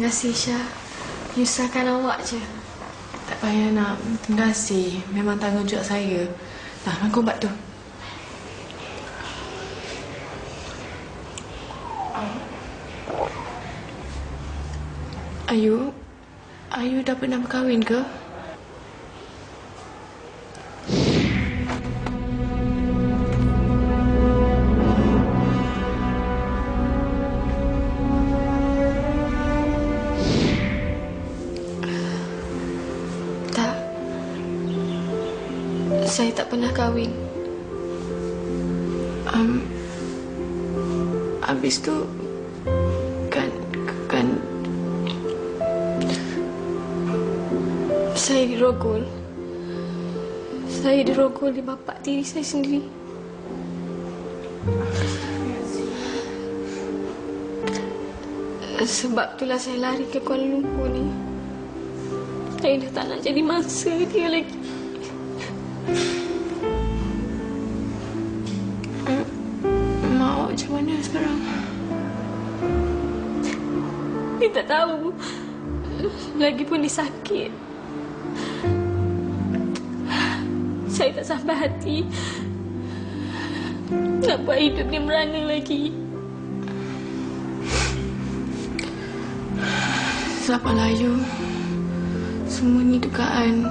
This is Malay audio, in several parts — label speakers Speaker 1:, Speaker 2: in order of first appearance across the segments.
Speaker 1: Terima kasih, Syah. Menyusahkan awak je.
Speaker 2: Tak payah nak. Terima kasih. Memang tanggungjawab saya. Dah, makan ubat tu. Ayu, Ayu dah pernah berkahwin ke?
Speaker 1: Tak pernah kahwin.
Speaker 2: Um, habis tu kan kan
Speaker 1: Saya dirogol. Saya dirogol di bapak diri saya sendiri. Sebab itulah saya lari ke Kuala Lumpur ni. Saya dah tak nak jadi mangsa dia lagi.
Speaker 2: Mana sekarang?
Speaker 1: Dia tak tahu. Lagipun dia sakit. Saya tak sampai hati. Nak buat hidup dia merana lagi.
Speaker 2: Sabarlah Ayu. Semua ni dugaan.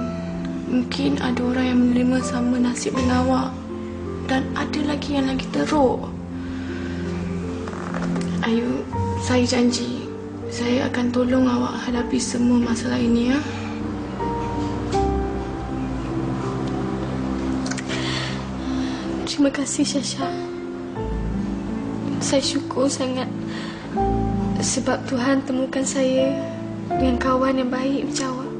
Speaker 2: Mungkin ada orang yang menerima sama nasib dengan awak. Dan ada lagi yang lagi teruk. Ayu, saya janji. Saya akan tolong awak hadapi semua masalah ini ya.
Speaker 1: Terima kasih Syasha. Saya syukur sangat sebab Tuhan temukan saya dengan kawan yang baik macam awak.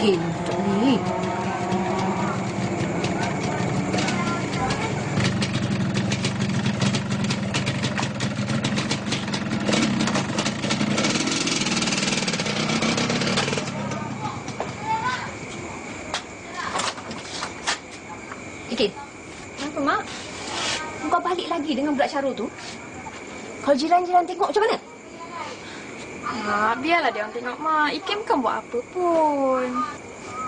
Speaker 3: Yakin untuk ni. Ikin,
Speaker 4: Kenapa, Mak?
Speaker 3: kau balik lagi dengan budak Syarul tu? Kalau jiran-jiran tengok macam mana?
Speaker 4: Mak, biarlah dia orang tengok, Mak. Ikin bukan buat apa pun.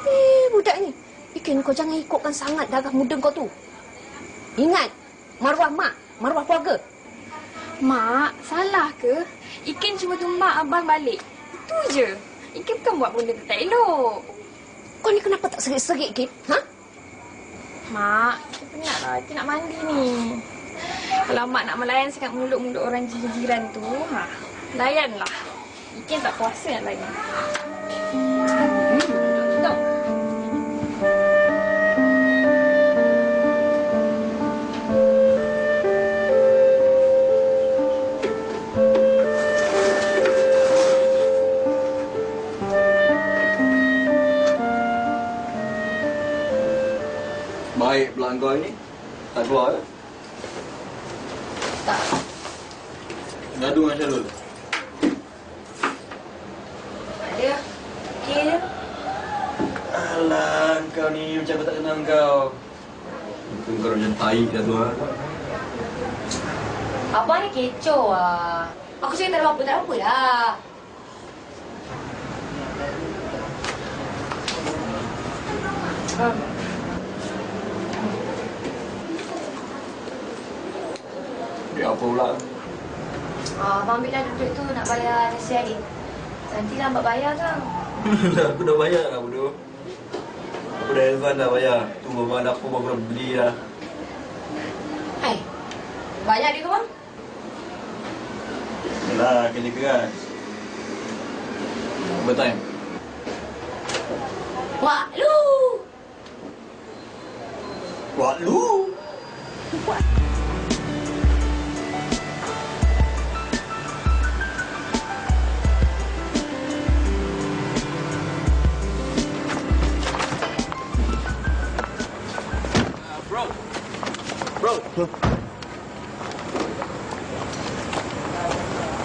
Speaker 3: Eh, budak ni. Ikin, kau jangan ikutkan sangat darah muda kau tu. Ingat, maruah mak, maruah keluarga.
Speaker 4: Mak, salah ke? Ikin cuma tu mak abang balik. Itu je. Ikin bukan buat benda tak elok.
Speaker 3: Kau ni kenapa tak serik-serik, Ikin? Ha?
Speaker 4: Mak, Ikin penat lah. Ikin nak mandi ni. Kalau mak nak melayan sangat mulut-mulut orang jiran tu, ha, layanlah. Ikin tak kuasa nak layan.
Speaker 5: Baik pelanggan ni. Tak keluar ke? Ngadu dengan Syarul.
Speaker 3: Ada. Okey je.
Speaker 5: Alah, kau ni macam aku tak kenal kau. Muka kau macam taik dah tu ha.
Speaker 3: Abang ni kecoh ah. Aku cakap tak ada apa-apa, tak ada apa lah.
Speaker 5: Dia apa pula?
Speaker 3: Ah, abang ambil lah duit tu nak bayar nasi adik. Nantilah abang bayar kan.
Speaker 5: Dah, aku dah bayar lah bodoh. Aku dah advance dah bayar. Tu abang dapur baru dah beli dah.
Speaker 3: Hai. Banyak dia tu bang?
Speaker 5: Yalah, kerja keras. Overtime.
Speaker 3: Wah, lu.
Speaker 5: Buat lu. Hı.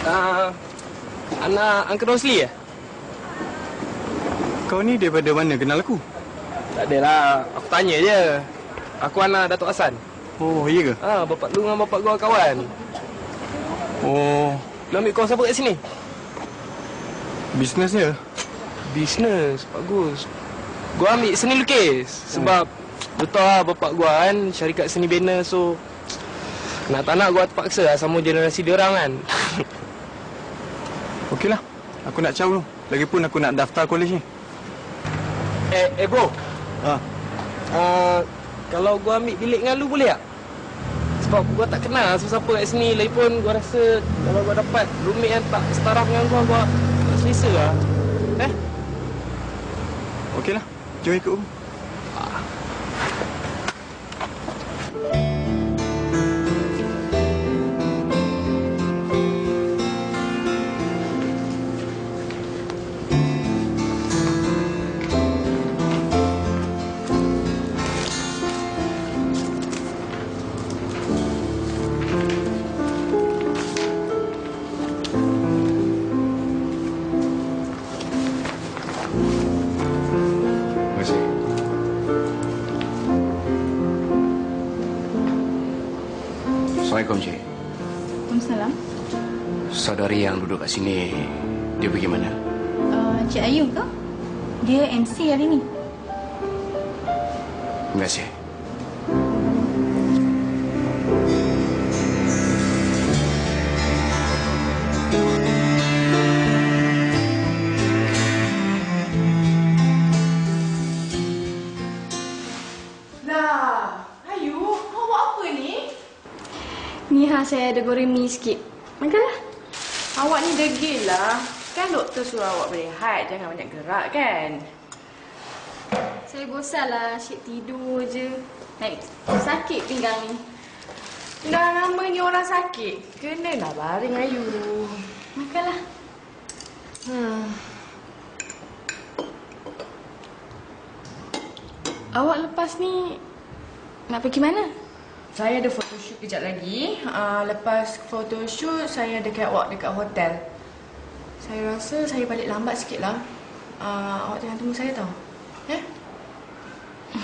Speaker 5: Uh, ah, anak Uncle Rosli ya?
Speaker 6: Kau ni daripada mana kenal aku?
Speaker 5: Tak adalah. Aku tanya je. Aku anak Datuk Hasan.
Speaker 6: Oh, iya ke?
Speaker 5: Ah, bapak lu dengan bapak gua kawan.
Speaker 6: Oh.
Speaker 5: Lu ambil kos apa kat sini?
Speaker 6: Bisnes ya?
Speaker 5: Bisnes? Bagus. Gua ambil seni lukis. Sebab hmm tahu lah bapak gua kan syarikat seni banner so nak tak nak gua terpaksa lah sama generasi dia orang kan.
Speaker 6: Okeylah. Aku nak caw dulu. Lagipun aku nak daftar kolej ni.
Speaker 5: eh, eh bro.
Speaker 6: Ha.
Speaker 5: Uh, kalau gua ambil bilik dengan lu boleh tak? Sebab gua tak kenal siapa-siapa kat sini. Lagipun gua rasa kalau gua dapat roommate yang tak setara dengan gua, gua tak selesa lah. Eh?
Speaker 6: Okeylah. Jom ikut aku.
Speaker 7: Saudari yang duduk kat sini, dia pergi mana?
Speaker 8: Uh, Cik Ayu ke? Dia MC hari ni.
Speaker 7: Terima kasih.
Speaker 2: Lah, Ayu, kau buat apa ni?
Speaker 1: Ni ha saya ada goreng mi sikit. Makanlah.
Speaker 2: Awak ni degil lah. Kan doktor suruh awak berehat, jangan banyak gerak kan?
Speaker 1: Saya bosan lah asyik tidur je. Naik sakit pinggang ni.
Speaker 2: Dah lama ni orang sakit. Kenalah baring Ayu.
Speaker 1: Makanlah.
Speaker 2: Hmm.
Speaker 1: Awak lepas ni nak pergi mana?
Speaker 2: Saya ada photoshoot kejap lagi. Uh, lepas photoshoot, saya ada catwalk dekat hotel. Saya rasa saya balik lambat sikit lah. Uh, awak jangan tunggu saya tau. Eh?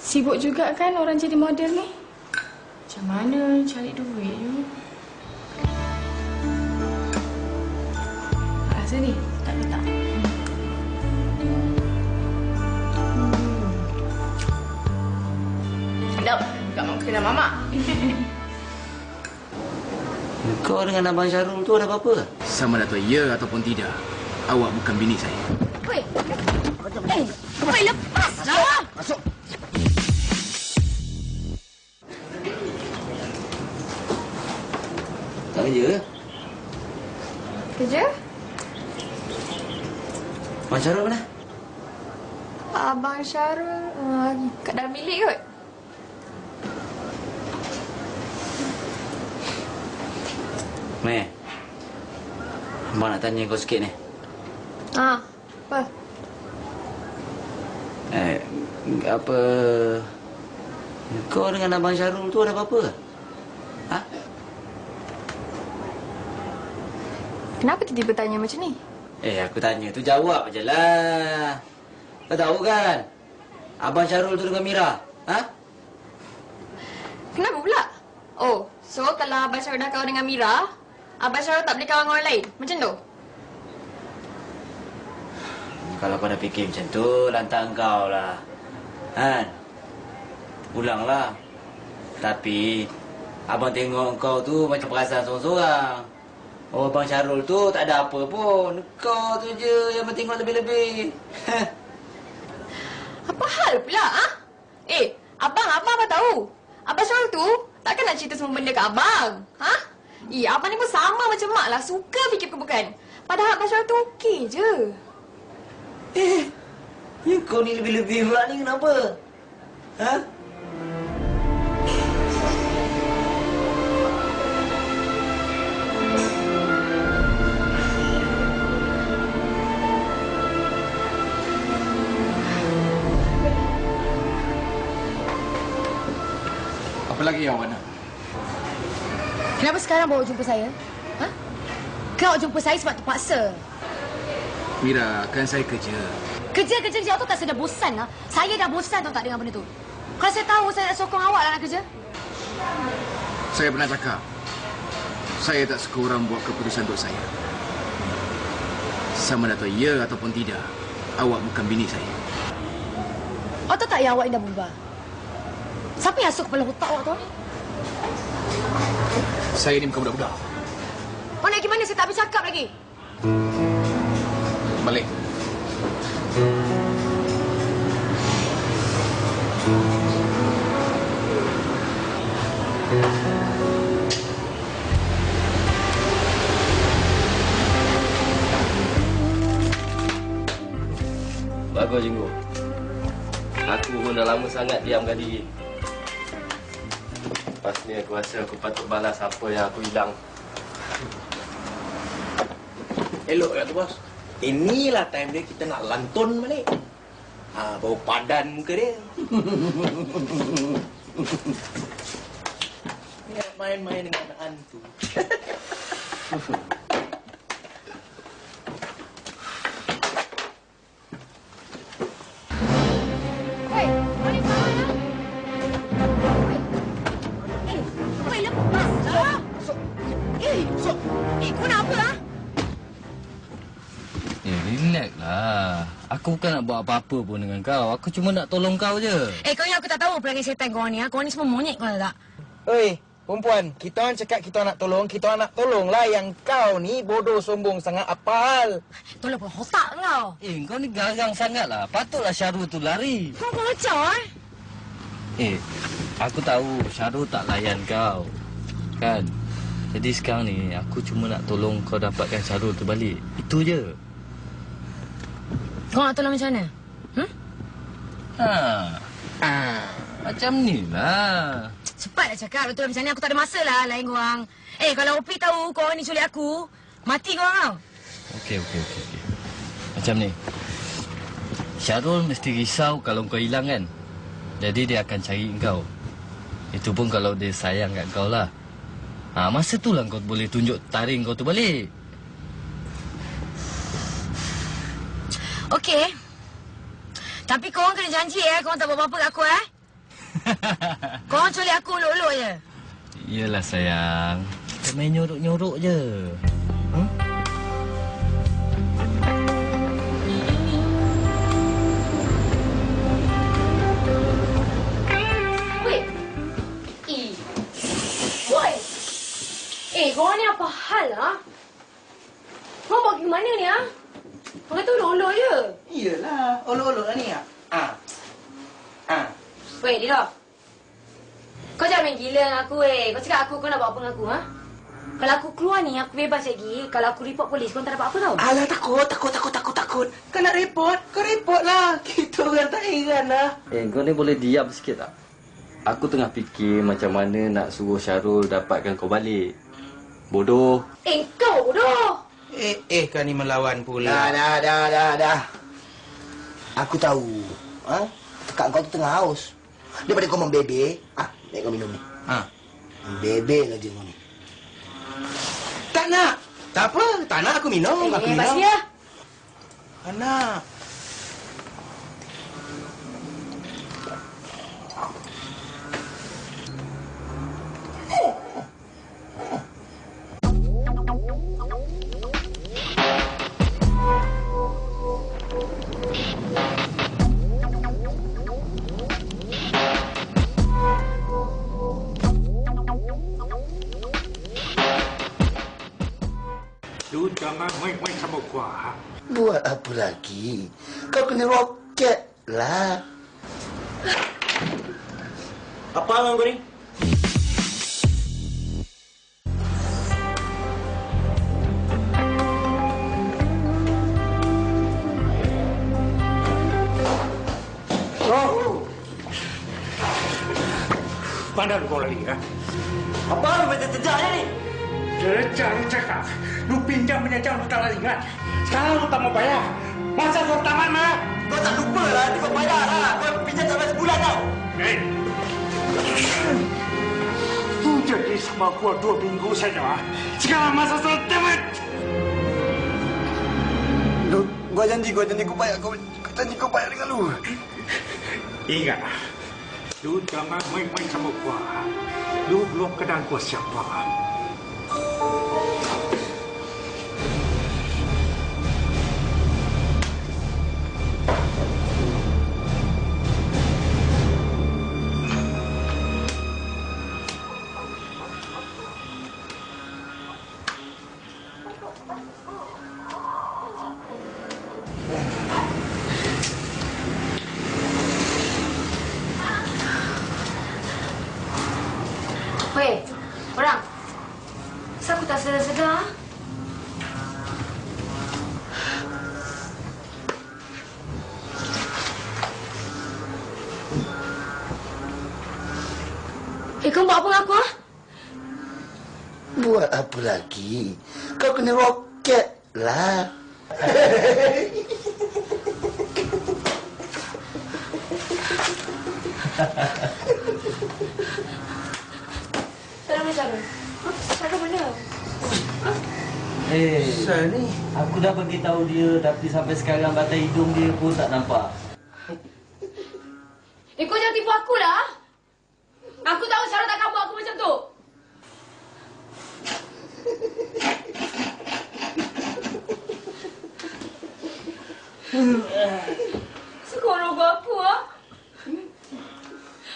Speaker 1: Sibuk juga kan orang jadi model ni?
Speaker 2: Macam mana cari duit you? Rasa ni? Kena mamak.
Speaker 9: Kau dengan Abang Syarul tu ada apa-apa?
Speaker 7: Sama ada tu ya ataupun tidak, awak bukan bini saya.
Speaker 10: Weh. Eh, weh lepas lah.
Speaker 9: Tak kerja ke?
Speaker 4: Kerja?
Speaker 9: Abang Syarul mana?
Speaker 4: Abang Syarul uh, kat dalam bilik kot.
Speaker 9: Meh. Abang nak tanya kau sikit ni.
Speaker 4: Ha, apa?
Speaker 9: Eh, apa... Kau dengan Abang Syarul tu ada apa-apa ke? Ha?
Speaker 4: Kenapa tiba-tiba tanya macam ni?
Speaker 9: Eh, aku tanya tu jawab je lah. Kau tahu kan? Abang Syarul tu dengan Mira. Ha?
Speaker 4: Kenapa pula? Oh, so kalau Abang Syarul dah kawan dengan Mira, Abang Syarul tak boleh kawan orang lain? Macam tu?
Speaker 9: Kalau kau dah fikir macam tu, lantak kau lah. Han? Pulanglah. Tapi, abang tengok kau tu macam perasaan seorang-seorang. Oh, Abang Syarul tu tak ada apa pun. Kau tu je yang tengok lebih-lebih.
Speaker 4: Apa hal pula, ah? Eh, abang, abang apa tahu? Abang Syarul tu takkan nak cerita semua benda kat abang. Ha? Eh, abang ni pun sama macam mak lah. Suka fikir bukan. Padahal Abang Syarul tu okey je.
Speaker 9: Eh, ya kau ni lebih-lebih pula ni kenapa? Ha?
Speaker 7: Apa lagi yang awak?
Speaker 10: Kenapa sekarang bawa jumpa saya? Ha? Kau jumpa saya sebab terpaksa.
Speaker 7: Mira, kan saya kerja.
Speaker 10: Kerja-kerja dia tu tak dah bosan lah. Saya dah bosan tau tak dengan benda tu. Kalau saya tahu saya nak sokong awak lah nak kerja.
Speaker 7: Saya pernah cakap. Saya tak suka orang buat keputusan untuk saya. Sama ada ya ataupun tidak. Awak bukan bini saya.
Speaker 10: Awak tahu tak yang awak ni dah berubah? Siapa yang asuk kepala otak awak tu?
Speaker 7: Saya ni bukan budak-budak.
Speaker 10: Awak nak pergi mana saya tak habis cakap lagi.
Speaker 7: Balik.
Speaker 11: Bagus, Jinggu. Aku pun dah lama sangat diamkan diri. Lepas ni aku rasa aku patut balas apa yang aku hilang.
Speaker 12: Elok lah tu bos. Inilah time dia kita nak lantun balik. Ha, bau padan muka dia. Ni main-main dengan hantu.
Speaker 10: Eh, so, eh kau nak apa ah?
Speaker 11: Eh, relax lah. Aku bukan nak buat apa-apa pun dengan kau. Aku cuma nak tolong kau je.
Speaker 10: Eh, kau yang aku tak tahu perangai setan kau ni ah. Kau ni semua monyet kau tak?
Speaker 12: Oi, perempuan, kita orang cakap kita nak tolong, kita orang nak tolong lah yang kau ni bodoh sombong sangat apal.
Speaker 10: Tolong pun otak kau.
Speaker 11: Eh, kau ni garang sangat lah. Patutlah Syarul tu lari.
Speaker 10: Kau kacau eh?
Speaker 11: Eh, aku tahu Syarul tak layan kau. Kan? Jadi sekarang ni, aku cuma nak tolong kau dapatkan Syarul tu balik. Itu je.
Speaker 10: Kau nak tolong macam mana? Hmm?
Speaker 11: Ha. Ah. Macam ni lah.
Speaker 10: Cepatlah cakap betul macam ni aku tak ada masa lah lain korang. Eh kalau Opi tahu kau ni culik aku, mati kau tau.
Speaker 11: Okey, okey, okey. okey. Macam ni. Syarul mesti risau kalau kau hilang kan? Jadi dia akan cari kau. Itu pun kalau dia sayang kat kau lah. Ha, masa tu lah kau boleh tunjuk taring kau tu balik.
Speaker 10: Okey. Tapi kau orang kena janji eh, kau tak buat apa-apa kat aku eh. kau orang culik aku uluk-uluk je.
Speaker 11: Yelah sayang. Kita main nyorok-nyorok je. Hmm?
Speaker 10: Kau ni apa hal ah? Kau mau pergi mana ni ah? Kau kata uluk-uluk je.
Speaker 12: Iyalah, olok-olok lah ni ah. Ah. Ah.
Speaker 10: Weh, Dilo. Kau jangan main gila dengan aku, weh. Kau cakap aku, kau nak buat apa dengan aku, ha? Kalau aku keluar ni, aku bebas lagi. Kalau aku report polis, kau tak dapat apa tau.
Speaker 12: Alah takut, takut, takut, takut, takut. Kau nak report? Kau report lah. Kita orang tak heran lah.
Speaker 11: Eh, kau ni boleh diam sikit tak? Aku tengah fikir macam mana nak suruh Syarul dapatkan kau balik. Bodoh.
Speaker 10: Eh, kau bodoh.
Speaker 12: Eh, eh kau ni melawan pula.
Speaker 13: Dah, dah, dah, dah, dah. Aku tahu. Ha? Tekak kau tu tengah haus. Daripada kau membebe, ah, baik kau minum ni.
Speaker 12: Ha.
Speaker 13: Bebe lah kau ni.
Speaker 12: Tak nak. Tak apa. Tak nak aku minum.
Speaker 10: Eh,
Speaker 12: aku
Speaker 10: eh,
Speaker 12: minum.
Speaker 10: pasti lah.
Speaker 12: Anak.
Speaker 13: Apa lagi? Kau kena roket lah.
Speaker 12: Apa abang kau ni?
Speaker 14: Oh. Mana lu kau lagi, ha?
Speaker 12: Apa lu macam terjaya ni?
Speaker 14: Lu cakap. Lu pinjam punya jam lu tak ingat. Sekarang lu tak mau bayar. Masa suruh taman mah?
Speaker 12: Kau tak lupa lah. Kau bayar lah. Kau pinjam sampai sebulan tau.
Speaker 14: Eh. Tu jadi sama gua dua minggu saja. Sekarang masa suruh tamat.
Speaker 13: Gua janji, gua janji gua bayar. Gua, gua janji gua bayar dengan lu.
Speaker 14: Ingat, lu jangan main-main sama gua. Lu belum kenal gua siapa.
Speaker 3: Kau buat apa dengan aku, ah?
Speaker 13: Buat apa lagi? Kau kena roket lah.
Speaker 3: Mana?
Speaker 11: Eh, ni. Aku dah bagi tahu dia tapi sampai sekarang batai hidung dia pun tak nampak.
Speaker 3: Eh, kau jangan tipu aku lah. Aku tahu cara tak kamu aku macam tu. Sekorang aku, ah.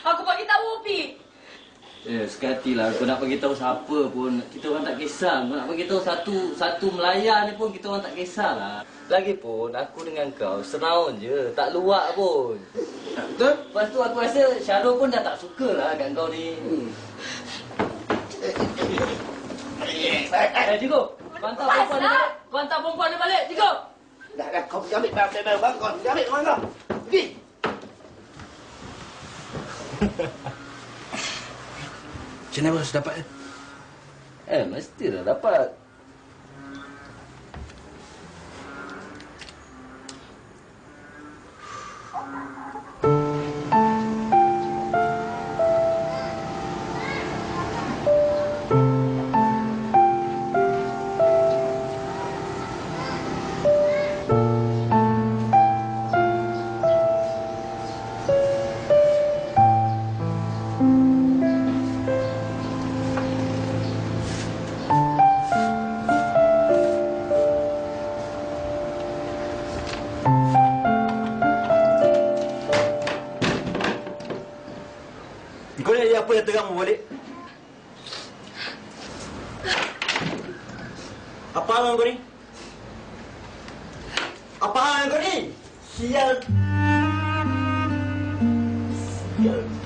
Speaker 3: Aku bagi tahu, Opi.
Speaker 11: Eh, sekati lah. Kau nak bagi tahu siapa pun. Kita orang tak kisah. Kau nak bagi tahu satu satu Melayu ni pun kita orang tak kisah lah. Lagipun aku dengan kau senaun je. Tak luak pun. Betul? Lepas tu aku rasa Syarul pun dah tak suka lah kat kau ni. Eh, Jigo. Kau hantar perempuan ni balik. Kau hantar perempuan ni balik, Jigo.
Speaker 13: Dah, dah. Kau pergi ambil barang-barang bang kau. Pergi ambil barang kau. Pergi.
Speaker 15: Macam mana bos dapat?
Speaker 11: Eh, mesti dah dapat.
Speaker 9: Kau ni apa yang terang balik? Apa hal kau ni? Apa hal kau ni? Sial. Sial.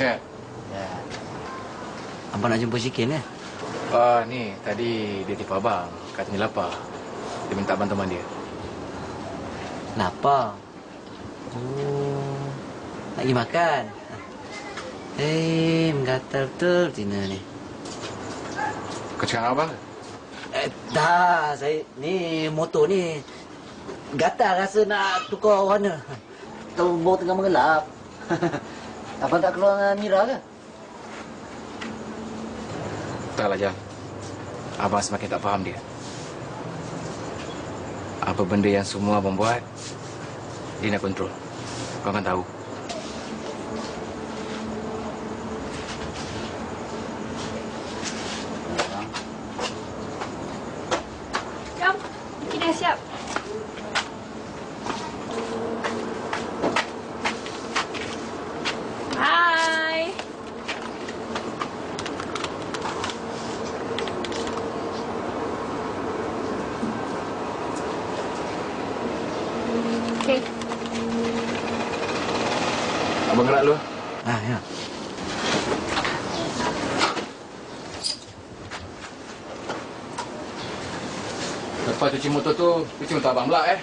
Speaker 7: Sihat?
Speaker 11: Ya. Abang nak jumpa Syikin ya?
Speaker 7: Ah, ni tadi dia tipu abang. Katanya lapar. Dia minta bantuan dia.
Speaker 11: Lapar. Oh. Nak pergi makan. Eh, menggatal betul Tina ni.
Speaker 7: Kau cakap dengan abang ke?
Speaker 11: Eh, dah, saya ni motor ni gatal rasa nak tukar warna. Tahu bau tengah mengelap. Abang tak keluar dengan Mira ke?
Speaker 7: Taklah, Jal. Abang semakin tak faham dia. Apa benda yang semua abang buat, dia nak kontrol. Kau akan tahu.
Speaker 3: Jom, kita dah siap. Hai. Okay.
Speaker 7: Abang gerak dulu.
Speaker 11: Ah, ya.
Speaker 7: Lepas cuci motor tu, cuci motor abang pula eh.